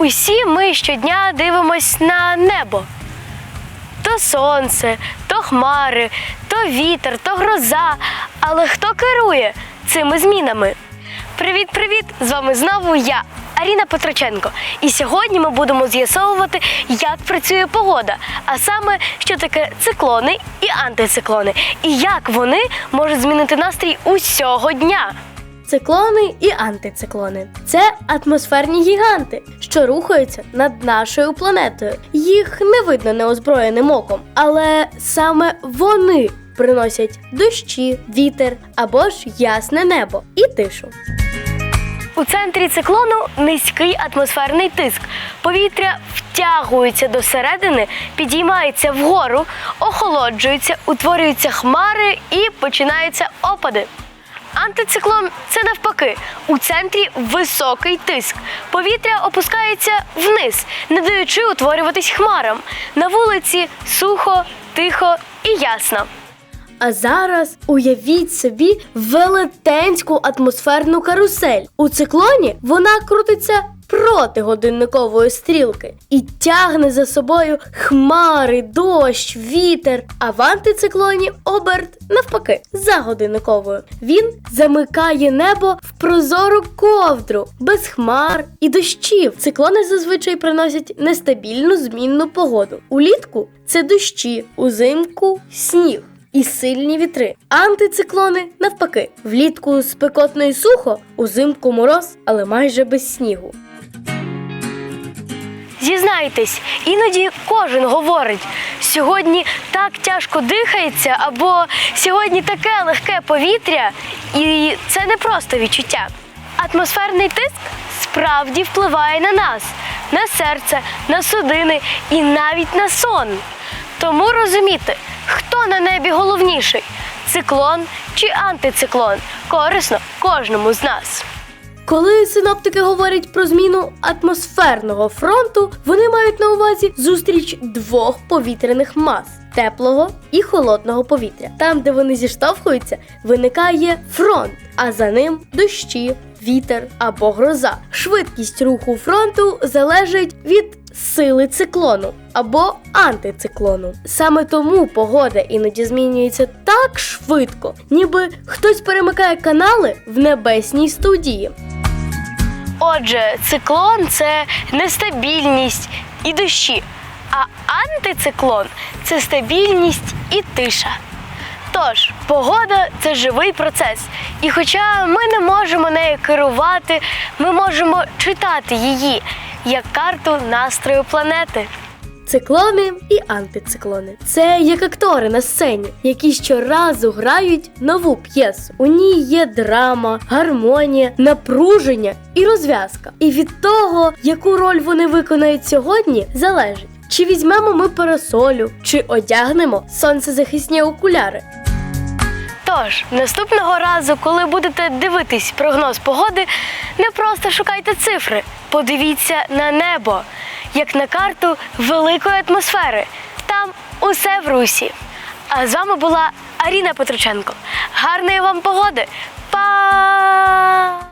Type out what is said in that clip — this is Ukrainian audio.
Усі ми щодня дивимось на небо. То сонце, то хмари, то вітер, то гроза. Але хто керує цими змінами? Привіт, привіт! З вами знову я, Аріна Петроченко. І сьогодні ми будемо з'ясовувати, як працює погода, а саме, що таке циклони і антициклони, і як вони можуть змінити настрій усього дня. Циклони і антициклони це атмосферні гіганти, що рухаються над нашою планетою. Їх не видно неозброєним оком, але саме вони приносять дощі, вітер або ж ясне небо і тишу. У центрі циклону низький атмосферний тиск. Повітря втягується до середини, підіймається вгору, охолоджується, утворюються хмари і починаються опади. Антициклон це навпаки. У центрі високий тиск. Повітря опускається вниз, не даючи утворюватись хмарам. На вулиці сухо, тихо і ясно. А зараз уявіть собі велетенську атмосферну карусель. У циклоні вона крутиться проти годинникової стрілки і тягне за собою хмари, дощ, вітер. А в антициклоні оберт навпаки за годинниковою. Він замикає небо в прозору ковдру без хмар і дощів. Циклони зазвичай приносять нестабільну змінну погоду. Улітку це дощі, узимку сніг і сильні вітри. Антициклони навпаки, влітку спекотно і сухо, узимку мороз, але майже без снігу. Зізнайтесь, іноді кожен говорить: сьогодні так тяжко дихається, або сьогодні таке легке повітря, і це не просто відчуття. Атмосферний тиск справді впливає на нас, на серце, на судини і навіть на сон. Тому розуміти, хто на небі головніший циклон чи антициклон, корисно кожному з нас. Коли синоптики говорять про зміну атмосферного фронту, вони мають на увазі зустріч двох повітряних мас теплого і холодного повітря. Там, де вони зіштовхуються, виникає фронт, а за ним дощі, вітер або гроза. Швидкість руху фронту залежить від сили циклону або антициклону. Саме тому погода іноді змінюється так швидко, ніби хтось перемикає канали в небесній студії. Отже, циклон це нестабільність і дощі, а антициклон це стабільність і тиша. Тож, погода це живий процес. І хоча ми не можемо нею керувати, ми можемо читати її як карту настрою планети. Циклони і антициклони це як актори на сцені, які щоразу грають нову п'єсу. У ній є драма, гармонія, напруження і розв'язка. І від того, яку роль вони виконають сьогодні, залежить, чи візьмемо ми парасолю, чи одягнемо сонцезахисні окуляри. Тож, наступного разу, коли будете дивитись прогноз погоди, не просто шукайте цифри, подивіться на небо, як на карту великої атмосфери. Там усе в русі. А з вами була Аріна Петроченко. Гарної вам погоди! Па!